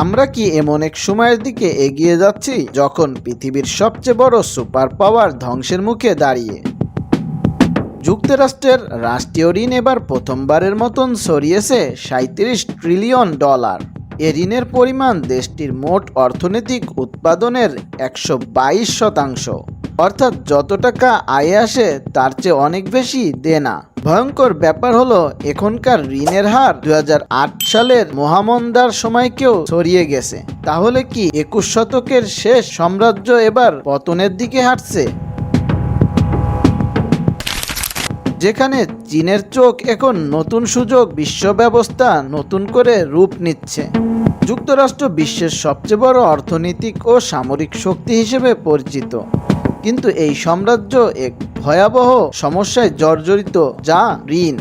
আমরা কি এমন এক সময়ের দিকে এগিয়ে যাচ্ছি যখন পৃথিবীর সবচেয়ে বড় সুপার পাওয়ার ধ্বংসের মুখে দাঁড়িয়ে? যুক্তরাষ্ট্রের রাষ্ট্রীয় ঋণ এবার প্রথমবারের মতন সরিয়েছে সাঁত্রিশ ট্রিলিয়ন ডলার। এ ঋণের পরিমাণ দেশটির মোট অর্থনৈতিক উৎপাদনের একশো বাইশ শতাংশ। অর্থাৎ যত টাকা আয়ে আসে, তার চেয়ে অনেক বেশি দেনা। ভয়ঙ্কর ব্যাপার হলো, এখনকার ঋণের হার দু হাজার আট সালের মহামন্দার সময়কেও ছড়িয়ে গেছে। তাহলে কি একুশ শতকের শেষ সাম্রাজ্য এবার পতনের দিকে হাঁটছে? যেখানে চীনের চোখ এখন নতুন সুযোগ বিশ্ব ব্যবস্থা নতুন করে রূপ নিচ্ছে। যুক্তরাষ্ট্র বিশ্বের সবচেয়ে বড় অর্থনৈতিক ও সামরিক শক্তি হিসেবে পরিচিত। কিন্তু এই সাম্রাজ্য এক ভয়াবহ সমস্যায় জর্জরিত যা ঋণ।